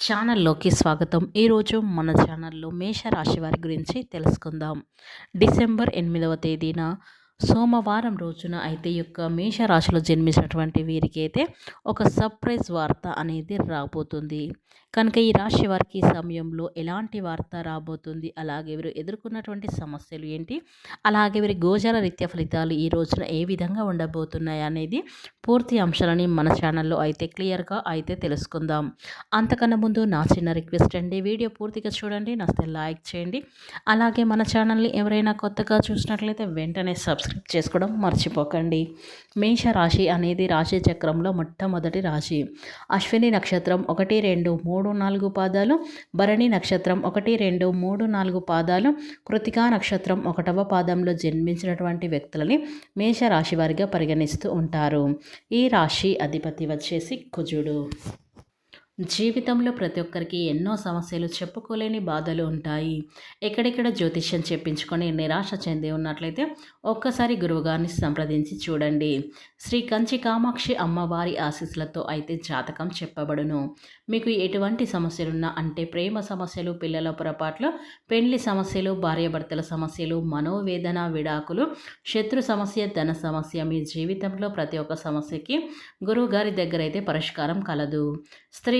ఛానల్లోకి స్వాగతం. ఈరోజు మన ఛానల్లో మేషరాశి వారి గురించి తెలుసుకుందాం. డిసెంబర్ ఎనిమిదవ తేదీన సోమవారం రోజున అయితే యొక్క మేషరాశిలో జన్మించినటువంటి వీరికి అయితే ఒక సర్ప్రైజ్ వార్త అనేది రాబోతుంది. కనుక ఈ రాశి వారికి సమయంలో ఎలాంటి వార్త రాబోతుంది? అలాగే వీరు ఎదుర్కొన్నటువంటి సమస్యలు ఏంటి? అలాగే వీరి గోచర రీత్య ఫలితాలు ఈ రోజున ఏ విధంగా ఉండబోతున్నాయి అనేది పూర్తి అంశాలని మన ఛానల్లో అయితే క్లియర్గా అయితే తెలుసుకుందాం. అంతకన్నా ముందు నా చిన్న రిక్వెస్ట్ అండి వీడియో పూర్తిగా చూడండి నస్తే లైక్ చేయండి. అలాగే మన ఛానల్ని ఎవరైనా కొత్తగా చూసినట్లయితే వెంటనే సబ్స్క్రైబ్ చేసుకోవడం మర్చిపోకండి. మేష రాశి అనేది రాశి చక్రంలో మొట్టమొదటి రాశి. అశ్విని నక్షత్రం ఒకటి రెండు మూడు నాలుగు పాదాలు. భరణి నక్షత్రం ఒకటి రెండు మూడు నాలుగు పాదాలు. కృతికా నక్షత్రం ఒకటవ పాదంలో జన్మించినటువంటి వ్యక్తులని మేష రాశి వారిగా పరిగణిస్తూ ఉంటారు. ఈ రాశి అధిపతి వచ్చేసి కుజుడు. జీవితంలో ప్రతి ఒక్కరికి ఎన్నో సమస్యలు చెప్పుకోలేని బాధలు ఉంటాయి. ఎక్కడెక్కడ జ్యోతిష్యం చెప్పించుకొని నిరాశ చెంది ఉన్నట్లయితే ఒక్కసారి గురువుగారిని సంప్రదించి చూడండి. శ్రీ కంచి కామాక్షి అమ్మవారి ఆశీస్సులతో అయితే జాతకం చెప్పబడును. మీకు ఎటువంటి సమస్యలున్నా అంటే ప్రేమ సమస్యలు పిల్లల పొరపాట్లు పెళ్ళి సమస్యలు భార్యాభర్తల సమస్యలు మనోవేదన విడాకులు శత్రు సమస్య ధన సమస్య మీ జీవితంలో ప్రతి ఒక్క సమస్యకి గురువుగారి దగ్గర అయితే పరిష్కారం కలదు. స్త్రీ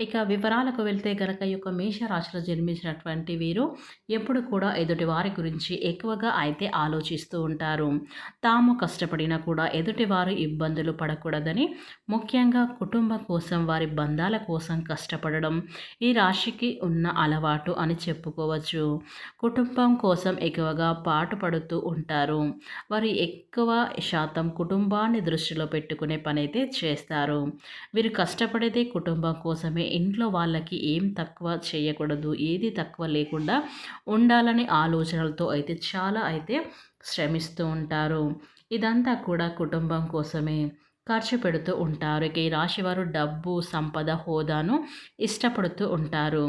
ఇక వివరాలకు వెళ్తే గనక ఈ యొక్క మేషరాశిలో జన్మించినటువంటి వీరు ఎప్పుడు కూడా ఎదుటి వారి గురించి ఎక్కువగా అయితే ఆలోచిస్తూ ఉంటారు. తాము కష్టపడినా కూడా ఎదుటివారు ఇబ్బందులు పడకూడదని ముఖ్యంగా కుటుంబం కోసం వారి బంధాల కోసం కష్టపడడం ఈ రాశికి ఉన్న అలవాటు అని చెప్పుకోవచ్చు. కుటుంబం కోసం ఎక్కువగా పాటుపడుతూ ఉంటారు. వారు ఎక్కువ శాతం కుటుంబాన్ని దృష్టిలో పెట్టుకునే పని అయితే చేస్తారు. వీరు కష్టపడితే కుటుంబం కోసమే ఇంట్లో వాళ్ళకి ఏం తక్కువ చేయకూడదు ఏది తక్కువ లేకుండా ఉండాలనే ఆలోచనలతో అయితే చాలా అయితే శ్రమిస్తూ ఉంటారు. ఇదంతా కూడా కుటుంబం కోసమే ఖర్చు పెడుతూ ఉంటారు. ఇక ఈ రాశివారు డబ్బు సంపద హోదాను ఇష్టపడుతూ ఉంటారు.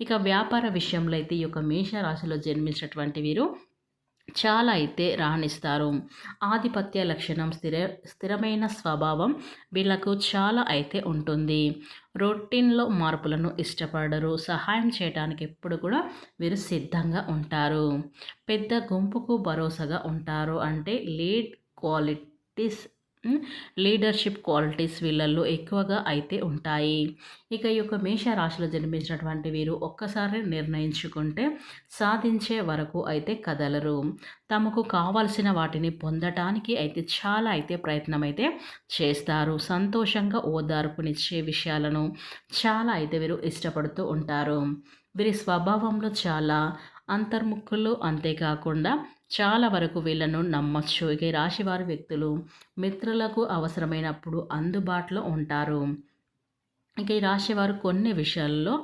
ఇక వ్యాపార విషయంలో అయితే ఈ యొక్క మేషరాశిలో జన్మించినటువంటి వీరు చాలా అయితే రాణిస్తారు. ఆధిపత్య లక్షణం స్థిర స్థిరమైన స్వభావం వీళ్ళకు చాలా అయితే ఉంటుంది. రొటీన్లో మార్పులను ఇష్టపడరు. సహాయం చేయడానికి ఎప్పుడు కూడా వీరు సిద్ధంగా ఉంటారు. పెద్ద గుంపుకు భరోసాగా ఉంటారు. అంటే లీడ్ క్వాలిటీస్ లీడర్షిప్ క్వాలిటీస్ వీళ్ళల్లో ఎక్కువగా అయితే ఉంటాయి. ఇక ఈ యొక్క మేషరాశిలో జన్మించినటువంటి వీరు ఒక్కసారి నిర్ణయించుకుంటే సాధించే వరకు అయితే కదలరు. తమకు కావాల్సిన వాటిని పొందటానికి అయితే చాలా అయితే ప్రయత్నం అయితే చేస్తారు. సంతోషంగా ఓదార్పునిచ్చే విషయాలను చాలా అయితే వీరు ఇష్టపడుతూ ఉంటారు. వీరి స్వభావంలో చాలా అంతర్ముఖులు అంతేకాకుండా చాలా వరకు వీళ్ళను నమ్మచ్చు. ఇక రాశివారి వ్యక్తులు మిత్రులకు అవసరమైనప్పుడు అందుబాటులో ఉంటారు. ఇక ఈ రాశివారు కొన్ని విషయాల్లో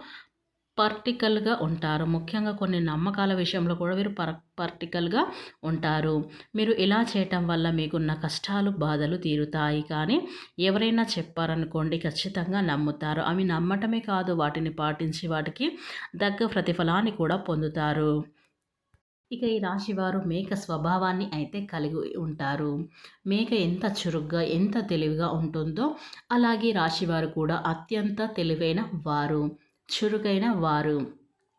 పర్టికల్గా ఉంటారు. ముఖ్యంగా కొన్ని నమ్మకాల విషయంలో కూడా వీరు పర్ పర్టికల్గా ఉంటారు. మీరు ఇలా చేయటం వల్ల మీకున్న కష్టాలు బాధలు తీరుతాయి. కానీ ఎవరైనా చెప్పారనుకోండి ఖచ్చితంగా నమ్ముతారు. అవి నమ్మటమే కాదు వాటిని పాటించి వాటికి దగ్గ ప్రతిఫలాన్ని కూడా పొందుతారు. ఇక ఈ రాశివారు మేక స్వభావాన్ని అయితే కలిగి ఉంటారు. మేక ఎంత చురుగ్గా ఎంత తెలివిగా ఉంటుందో అలాగే రాశివారు కూడా అత్యంత తెలివైన వారు చురుకైన వారు.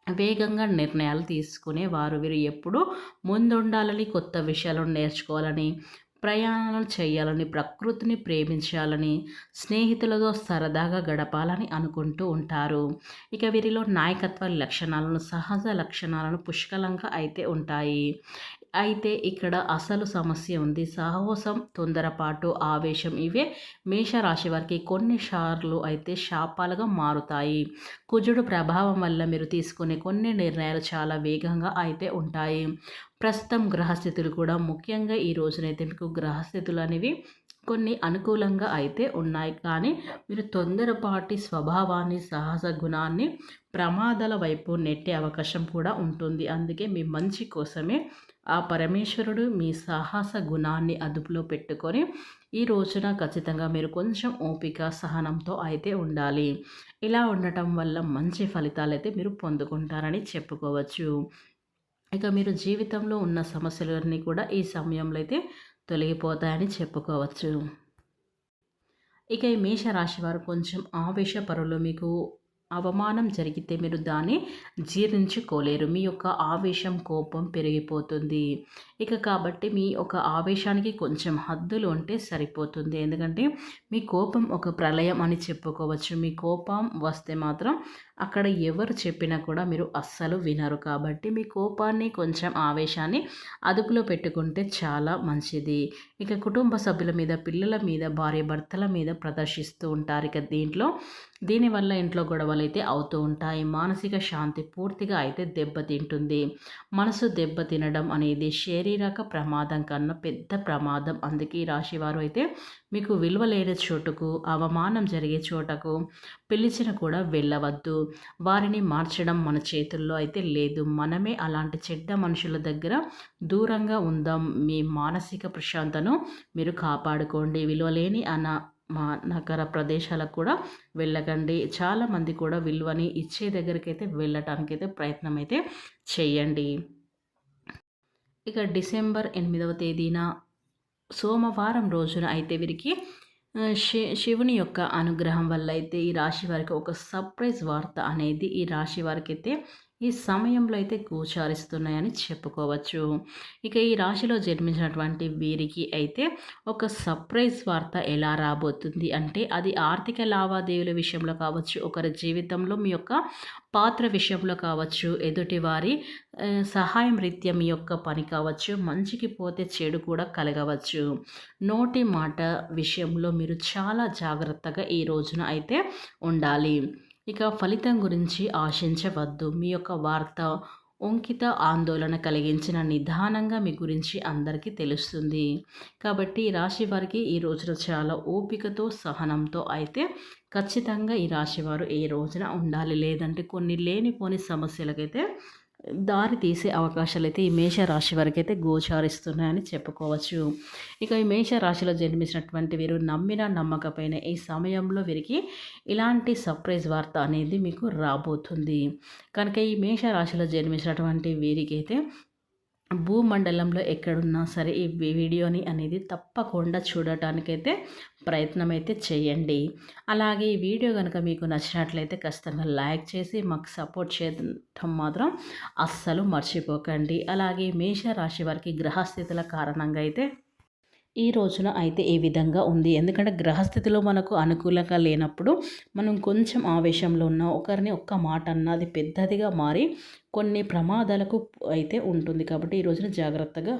వేగంగా నిర్ణయాలు తీసుకునే వారు వీరు ఎప్పుడూ ముందుండాలని కొత్త విషయాలను నేర్చుకోవాలని ప్రయాణాలు చేయాలని ప్రకృతిని ప్రేమించాలని స్నేహితులతో సరదాగా గడపాలని అనుకుంటూ ఉంటారు. ఇక వీరిలో నాయకత్వ లక్షణాలను సహజ లక్షణాలను పుష్కలంగా అయితే ఉంటాయి. అయితే ఇక్కడ అసలు సమస్య ఉంది. సాహసం తొందరపాటు ఆవేశం ఇవే మేషరాశి వారికి కొన్నిసార్లు అయితే శాపాలుగా మారుతాయి. కుజుడు ప్రభావం వల్ల మీరు తీసుకునే కొన్ని నిర్ణయాలు చాలా వేగంగా అయితే ఉంటాయి. ప్రస్తుతం గ్రహస్థితులు కూడా ముఖ్యంగా ఈ రోజునైతే మీకు గ్రహస్థితులు అనేవి కొన్ని అనుకూలంగా అయితే ఉన్నాయి. కానీ మీరు తొందరపాటి స్వభావాన్ని సాహస గుణాన్ని ప్రమాదాల వైపు నెట్టే అవకాశం కూడా ఉంటుంది. అందుకే మీ మంచి కోసమే ఆ పరమేశ్వరుడు మీ సాహస గుణాన్ని అదుపులో పెట్టుకొని ఈ రోజున ఖచ్చితంగా మీరు కొంచెం ఓపిక సహనంతో అయితే ఉండాలి. ఇలా ఉండటం వల్ల మంచి ఫలితాలు అయితే మీరు పొందుకుంటారని చెప్పుకోవచ్చు. ఇక మీరు జీవితంలో ఉన్న సమస్యలన్నీ కూడా ఈ సమయంలో అయితే తొలగిపోతాయని చెప్పుకోవచ్చు. ఇక ఈ మేషరాశి వారు కొంచెం ఆవేశపరులు. మీకు అవమానం జరిగితే మీరు దాన్ని జీర్ణించుకోలేరు. మీ యొక్క ఆవేశం కోపం పెరిగిపోతుంది. ఇక కాబట్టి మీ ఒక ఆవేశానికి కొంచెం హద్దులు ఉంటే సరిపోతుంది. ఎందుకంటే మీ కోపం ఒక ప్రళయం అని చెప్పుకోవచ్చు. మీ కోపం వస్తే మాత్రం అక్కడ ఎవరు చెప్పినా కూడా మీరు అస్సలు వినరు కాబట్టి మీ కోపాన్ని కొంచెం ఆవేశాన్ని అదుపులో పెట్టుకుంటే చాలా మంచిది. ఇక కుటుంబ సభ్యుల మీద పిల్లల మీద భార్య భర్తల మీద ప్రదర్శిస్తూ ఉంటారు ఇక దీంట్లో. దీనివల్ల ఇంట్లో గొడవలు అయితే అవుతూ ఉంటాయి. మానసిక శాంతి పూర్తిగా అయితే దెబ్బతింటుంది. మనసు దెబ్బతినడం అనేది శారీరక ప్రమాదం కన్నా పెద్ద ప్రమాదం. అందుకే ఈ రాశివారు అయితే మీకు విలువ లేని చోటుకు అవమానం జరిగే చోటకు పిలిచిన కూడా వెళ్ళవద్దు. వారిని మార్చడం మన చేతుల్లో అయితే లేదు. మనమే అలాంటి చెడ్డ మనుషుల దగ్గర దూరంగా ఉందాం. మీ మానసిక ప్రశాంతను మీరు కాపాడుకోండి. విలువలేని అన్న మా నగర ప్రదేశాలకు కూడా వెళ్ళకండి. చాలామంది కూడా విలువని ఇచ్చే దగ్గరికైతే వెళ్ళటానికైతే ప్రయత్నం అయితే చేయండి. ఇక డిసెంబర్ ఎనిమిదవ తేదీన సోమవారం రోజున అయితే వీరికి శివుని యొక్క అనుగ్రహం వల్ల అయితే ఈ రాశి వారికి ఒక సర్ప్రైజ్ వార్త అనేది ఈ రాశి వారికి అయితే ఈ సమయంలో అయితే గోచారిస్తున్నాయని చెప్పుకోవచ్చు. ఇక ఈ రాశిలో జన్మించినటువంటి వీరికి అయితే ఒక సర్ప్రైజ్ వార్త ఎలా రాబోతుంది అంటే అది ఆర్థిక లావాదేవీల విషయంలో కావచ్చు ఒకరి జీవితంలో మీ యొక్క పాత్ర విషయంలో కావచ్చు ఎదుటి వారి సహాయం రీత్యా మీ యొక్క పని కావచ్చు మంచికి పోతే చెడు కూడా కలగవచ్చు. నోటి మాట విషయంలో మీరు చాలా జాగ్రత్తగా ఈ రోజున అయితే ఉండాలి. ఇక ఫలితం గురించి ఆశించవద్దు. మీ యొక్క వార్త ఒంకిత ఆందోళన కలిగించిన నిదానంగా మీ గురించి అందరికీ తెలుస్తుంది. కాబట్టి ఈ రాశి వారికి ఈ రోజున చాలా ఓపికతో సహనంతో అయితే ఖచ్చితంగా ఈ రాశివారు ఈ రోజున ఉండాలి? లేదంటే కొన్ని లేనిపోని సమస్యలకైతే దారి తీసే అవకాశాలు అయితే ఈ మేషరాశి వరకు అయితే గోచారిస్తున్నాయని చెప్పుకోవచ్చు. ఇక ఈ మేషరాశిలో జన్మించినటువంటి వీరు నమ్మిన నమ్మకపోయిన ఈ సమయంలో వీరికి ఇలాంటి సర్ప్రైజ్ వార్త అనేది మీకు రాబోతుంది. కనుక ఈ మేషరాశిలో జన్మించినటువంటి వీరికైతే భూమండలంలో ఎక్కడున్నా సరే ఈ వీడియోని అనేది తప్పకుండా చూడటానికైతే ప్రయత్నం అయితే చేయండి. అలాగే ఈ వీడియో కనుక మీకు నచ్చినట్లయితే ఖచ్చితంగా లైక్ చేసి మాకు సపోర్ట్ చేయడం మాత్రం అస్సలు మర్చిపోకండి. అలాగే మేష రాశి వారికి గ్రహస్థితుల కారణంగా అయితే ఈ రోజున అయితే ఈ విధంగా ఉంది? ఎందుకంటే గ్రహస్థితిలో మనకు అనుకూలంగా లేనప్పుడు మనం కొంచెం ఆవేశంలో ఉన్న ఒకరిని ఒక్క మాట అన్నది పెద్దదిగా మారి కొన్ని ప్రమాదాలకు అయితే ఉంటుంది. కాబట్టి ఈ రోజున జాగ్రత్తగా